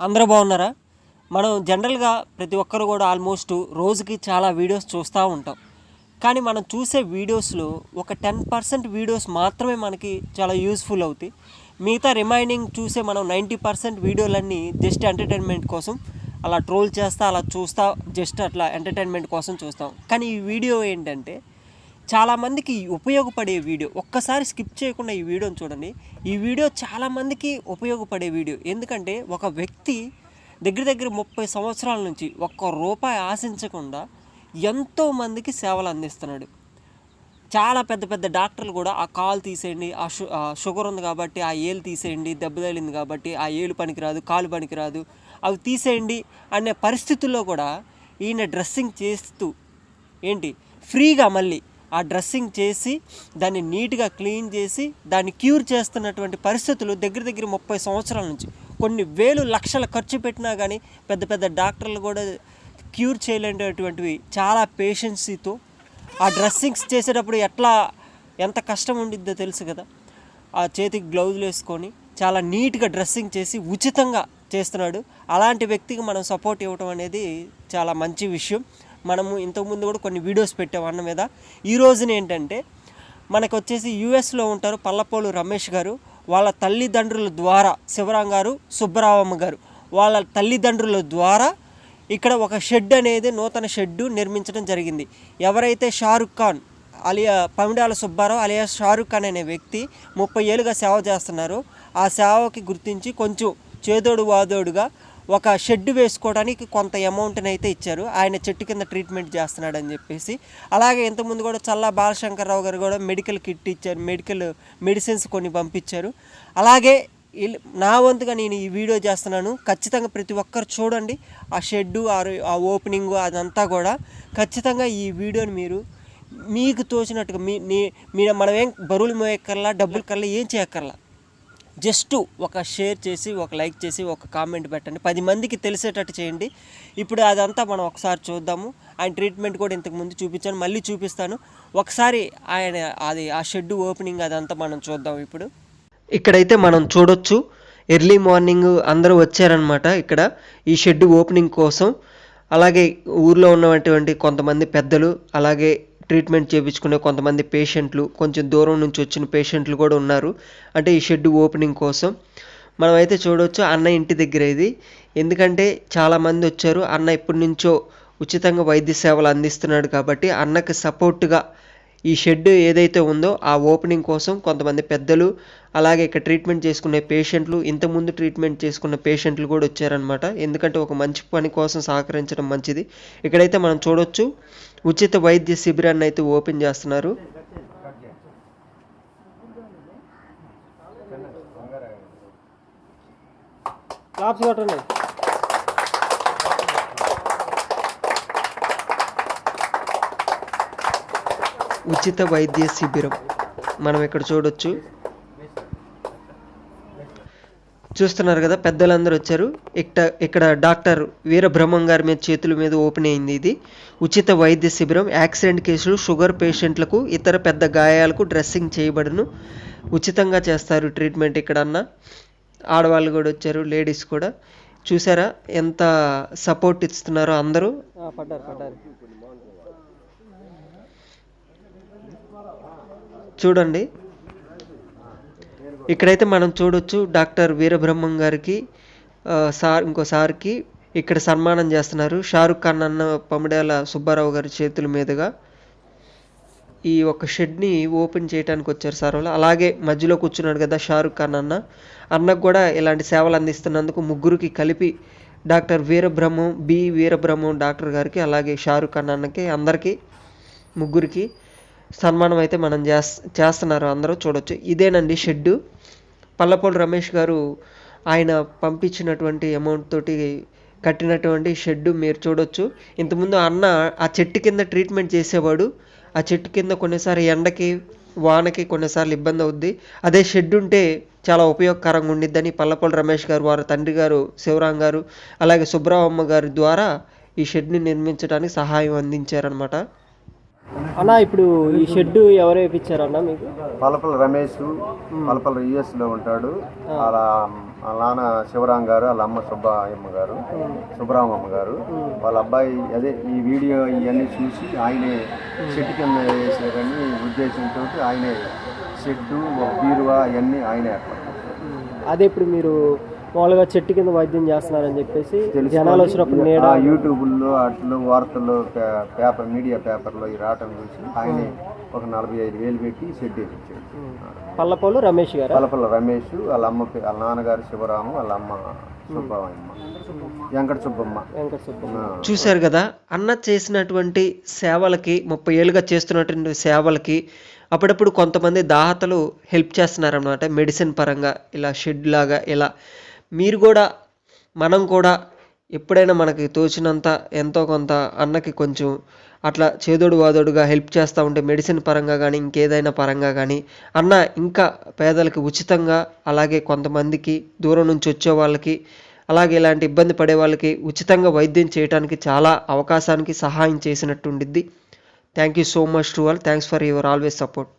అందరూ బాగున్నారా? మనం జనరల్గా ప్రతి ఒక్కరు కూడా ఆల్మోస్ట్ రోజుకి చాలా వీడియోస్ చూస్తూ ఉంటాం. కానీ మనం చూసే వీడియోస్లో ఒక టెన్ పర్సెంట్ వీడియోస్ మాత్రమే మనకి చాలా యూస్ఫుల్ అవుతాయి. మిగతా రిమైనింగ్ చూసే మనం నైంటీ పర్సెంట్ వీడియోలన్నీ జస్ట్ ఎంటర్టైన్మెంట్ కోసం అలా ట్రోల్ చేస్తా అలా చూస్తా జస్ట్ అట్లా ఎంటర్టైన్మెంట్ కోసం చూస్తాం. కానీ ఈ వీడియో ఏంటంటే చాలామందికి ఉపయోగపడే వీడియో ఒక్కసారి స్కిప్ చేయకుండా ఈ వీడియోని చూడండి. ఈ వీడియో చాలామందికి ఉపయోగపడే వీడియో. ఎందుకంటే ఒక వ్యక్తి దగ్గర దగ్గర ముప్పై సంవత్సరాల నుంచి ఒక్క రూపాయి ఆశించకుండా ఎంతో మందికి సేవలు అందిస్తున్నాడు. చాలా పెద్ద పెద్ద డాక్టర్లు కూడా ఆ కాలు తీసేయండి ఆ షు ఆ షుగర్ ఉంది కాబట్టి ఆ ఏలు తీసేయండి దెబ్బ తగిలింది కాబట్టి ఆ ఏలు పనికిరాదు కాలు పనికిరాదు అవి తీసేయండి అనే పరిస్థితుల్లో కూడా ఈయన డ్రెస్సింగ్ చేస్తూ ఏంటి ఫ్రీగా మళ్ళీ ఆ డ్రెస్సింగ్ చేసి దాన్ని నీట్గా క్లీన్ చేసి దాన్ని క్యూర్ చేస్తున్నటువంటి పరిస్థితులు దగ్గర దగ్గర ముప్పై సంవత్సరాల నుంచి. కొన్ని వేలు లక్షల ఖర్చు పెట్టినా కానీ పెద్ద పెద్ద డాక్టర్లు కూడా క్యూర్ చేయలేనటువంటివి చాలా పేషెన్సీతో ఆ డ్రెస్సింగ్స్ చేసేటప్పుడు ఎట్లా ఎంత కష్టం ఉండిద్దో తెలుసు కదా. ఆ చేతికి గ్లౌజులు వేసుకొని చాలా నీట్గా డ్రెస్సింగ్ చేసి ఉచితంగా చేస్తున్నాడు. అలాంటి వ్యక్తికి మనం సపోర్ట్ ఇవ్వడం అనేది చాలా మంచి విషయం. మనము ఇంతకుముందు కూడా కొన్ని వీడియోస్ పెట్టాం అన్న మీద. ఈ రోజున ఏంటంటే మనకు వచ్చేసి యూఎస్లో ఉంటారు పల్లపోలు రమేష్ గారు వాళ్ళ తల్లిదండ్రుల ద్వారా శివరాం గారు సుబ్బరావమ్మ గారు. వాళ్ళ తల్లిదండ్రుల ద్వారా ఇక్కడ ఒక షెడ్ అనేది నూతన షెడ్డు నిర్మించడం జరిగింది. ఎవరైతే షారుఖ్ ఖాన్ అలియా పమిడాల సుబ్బారావు అలియా షారుఖ్ ఖాన్ అనే వ్యక్తి ముప్పై ఏళ్ళుగా సేవ చేస్తున్నారు ఆ సేవకి గుర్తించి కొంచెం చేదోడు వాదోడుగా ఒక షెడ్ వేసుకోవడానికి కొంత అమౌంట్ని అయితే ఇచ్చారు. ఆయన చెట్టు కింద ట్రీట్మెంట్ చేస్తున్నాడని చెప్పేసి. అలాగే ఇంతకుముందు కూడా చల్లా బాలశంకర్రావు గారు కూడా మెడికల్ కిట్ ఇచ్చారు. మెడికల్ మెడిసిన్స్ కొన్ని పంపించారు. అలాగే నా వంతుగా నేను ఈ వీడియో చేస్తున్నాను. ఖచ్చితంగా ప్రతి ఒక్కరు చూడండి. ఆ షెడ్డు ఆ ఆ ఓపెనింగ్ అదంతా కూడా. ఖచ్చితంగా ఈ వీడియోని మీరు మీకు తోచినట్టుగా మీ నీ- మీరు మనం ఏం బరువులు మోయక్కర్లా డబ్బులు కల్లా ఏం చేయక్కర్లా. జస్ట్ ఒక షేర్ చేసి ఒక లైక్ చేసి ఒక కామెంట్ పెట్టండి. పది మందికి తెలిసేటట్టు చేయండి. ఇప్పుడు అదంతా మనం ఒకసారి చూద్దాము. ఆయన ట్రీట్మెంట్ కూడా ఇంతకు ముందు చూపించాను. మళ్ళీ చూపిస్తాను. ఒకసారి ఆయన అది ఆ షెడ్ ఓపెనింగ్ అదంతా మనం చూద్దాం ఇప్పుడు. ఇక్కడైతే మనం చూడొచ్చు. ఎర్లీ మార్నింగ్ అందరూ వచ్చారనమాట ఇక్కడ ఈ షెడ్ ఓపెనింగ్ కోసం. అలాగే ఊర్లో ఉన్నటువంటి కొంతమంది పెద్దలు అలాగే ట్రీట్మెంట్ చేయించుకునే కొంతమంది పేషెంట్లు కొంచెం దూరం నుంచి వచ్చిన పేషెంట్లు కూడా ఉన్నారు. అంటే ఈ షెడ్ ఓపెనింగ్ కోసం. మనం అయితే చూడవచ్చు అన్న ఇంటి దగ్గర ఇది. ఎందుకంటే చాలామంది వచ్చారు అన్న ఎప్పటి నుంచో ఉచితంగా వైద్య సేవలు అందిస్తున్నాడు కాబట్టి అన్నకి సపోర్ట్గా ఈ షెడ్ ఏదైతే ఉందో ఆ ఓపెనింగ్ కోసం కొంతమంది పెద్దలు అలాగే ఇక్కడ ట్రీట్మెంట్ చేసుకునే పేషెంట్లు ఇంతకుముందు ట్రీట్మెంట్ చేసుకున్న పేషెంట్లు కూడా వచ్చారనమాట ఎందుకంటే ఒక మంచి పని కోసం సహకరించడం మంచిది. ఇక్కడైతే మనం చూడొచ్చు ఉచిత వైద్య శిబిరాన్ని అయితే ఓపెన్ చేస్తున్నారు. క్లాప్స్ కొట్టండి. ఉచిత వైద్య శిబిరం. మనం ఇక్కడ చూడొచ్చు. చూస్తున్నారు కదా పెద్దలందరూ వచ్చారు. ఇక్కడ ఇక్కడ డాక్టర్ వీరబ్రహ్మం గారి మీద చేతుల మీద ఓపెన్ అయింది ఇది. ఉచిత వైద్య శిబిరం యాక్సిడెంట్ కేసులు షుగర్ పేషెంట్లకు ఇతర పెద్ద గాయాలకు డ్రెస్సింగ్ చేయబడును. ఉచితంగా చేస్తారు ట్రీట్మెంట్ ఇక్కడ అన్న. ఆడవాళ్ళు కూడా వచ్చారు లేడీస్ కూడా. చూసారా ఎంత సపోర్ట్ ఇస్తున్నారో అందరూ. చూడండి. ఇక్కడైతే మనం చూడొచ్చు డాక్టర్ వీరబ్రహ్మం గారికి సార్ ఇంకో సార్కి ఇక్కడ సన్మానం చేస్తున్నారు షారుఖ్ ఖాన్ అన్న పమిడేల సుబ్బారావు గారి చేతుల మీదుగా. ఈ ఒక షెడ్ని ఓపెన్ చేయడానికి వచ్చారు సార్ వాళ్ళు. అలాగే మధ్యలో కూర్చున్నాడు కదా షారుఖ్ ఖాన్ అన్న. అన్నకు కూడా ఇలాంటి సేవలు అందిస్తున్నందుకు ముగ్గురికి కలిపి doctor Veerabrahmam B. Veerabrahmam doctor గారికి అలాగే షారుఖ్ ఖాన్ అన్నకి అందరికీ ముగ్గురికి సన్మానం అయితే మనం చేస్ చేస్తున్నారు అందరూ చూడొచ్చు. ఇదేనండి షెడ్డు. పల్లపోలు రమేష్ గారు ఆయన పంపించినటువంటి అమౌంట్ తోటి కట్టినటువంటి షెడ్డు మీరు చూడొచ్చు. ఇంతకుముందు అన్న ఆ చెట్టు కింద ట్రీట్మెంట్ చేసేవాడు. ఆ చెట్టు కింద కొన్నిసారి ఎండకి వానకి కొన్నిసార్లు ఇబ్బంది అవుద్ది. అదే షెడ్ ఉంటే చాలా ఉపయోగకరంగా ఉండిద్దని పల్లపల్లి రమేష్ గారు వారి తండ్రి గారు శివరాం గారు అలాగే సుబ్రహ్మ గారి ద్వారా ఈ షెడ్ని నిర్మించడానికి సహాయం అందించారనమాట అన్న ఇప్పుడు ఈ షెడ్ ఎవరు వేయించారన్న మీకు? పలపల రమేష్ పలపల యుఎస్లో ఉంటాడు. అలా వాళ్ళ నాన్న శివరాం గారు వాళ్ళ అమ్మ సుబ్బాయమ్మ గారు సుబ్బరామమ్మ గారు. వాళ్ళ అబ్బాయి అదే ఈ వీడియో ఇవన్నీ చూసి ఆయనే చెట్టు కింద వేసారని ఉద్దేశంతో ఆయనే షెడ్డు బీరువా అవన్నీ ఆయనే. అదే ఇప్పుడు మీరు మామూలుగా చెట్టు కింద వైద్యం చేస్తున్నారని చెప్పేసి జనాలు వచ్చినప్పుడు నీడ యూట్యూబ్లో అట్లో వార్తల్లో పే- పేపర్ మీడియా పేపర్లో ఈ రావటం చూసి ఆయనే ఒక నలభై ఐదు వేలు పెట్టి షెడ్ పల్లపోలు రమేష్ గారు? పలపల రమేష్ వాళ్ళ అమ్మ వాళ్ళ నాన్నగారు శివరాము వాళ్ళ అమ్మ సుబ్బమ్మ. వెంకట సుబ్బమ్మ. చూశారు కదా అన్న చేసినటువంటి సేవలకి ముప్పై ఏళ్ళుగా చేస్తున్నటువంటి సేవలకి అప్పుడప్పుడు కొంతమంది దాహతలు హెల్ప్ చేస్తున్నారన్నమాట. మెడిసిన్ పరంగా ఇలా షెడ్ లాగా ఇలా మీరు కూడా మనం కూడా ఎప్పుడైనా మనకి తోచినంత ఎంతో కొంత అన్నకి కొంచెం అట్లా చేదోడు వాదోడుగా హెల్ప్ చేస్తూ ఉంటే మెడిసిన్ పరంగా కానీ ఇంకేదైనా పరంగా కానీ అన్న ఇంకా పేదలకి ఉచితంగా అలాగే కొంతమందికి దూరం నుంచి వచ్చే వాళ్ళకి అలాగే ఇలాంటి ఇబ్బంది పడే వాళ్ళకి ఉచితంగా వైద్యం చేయడానికి చాలా అవకాశానికి సహాయం చేసినట్టు ఉండిద్ది thank you so much to all thanks for your always support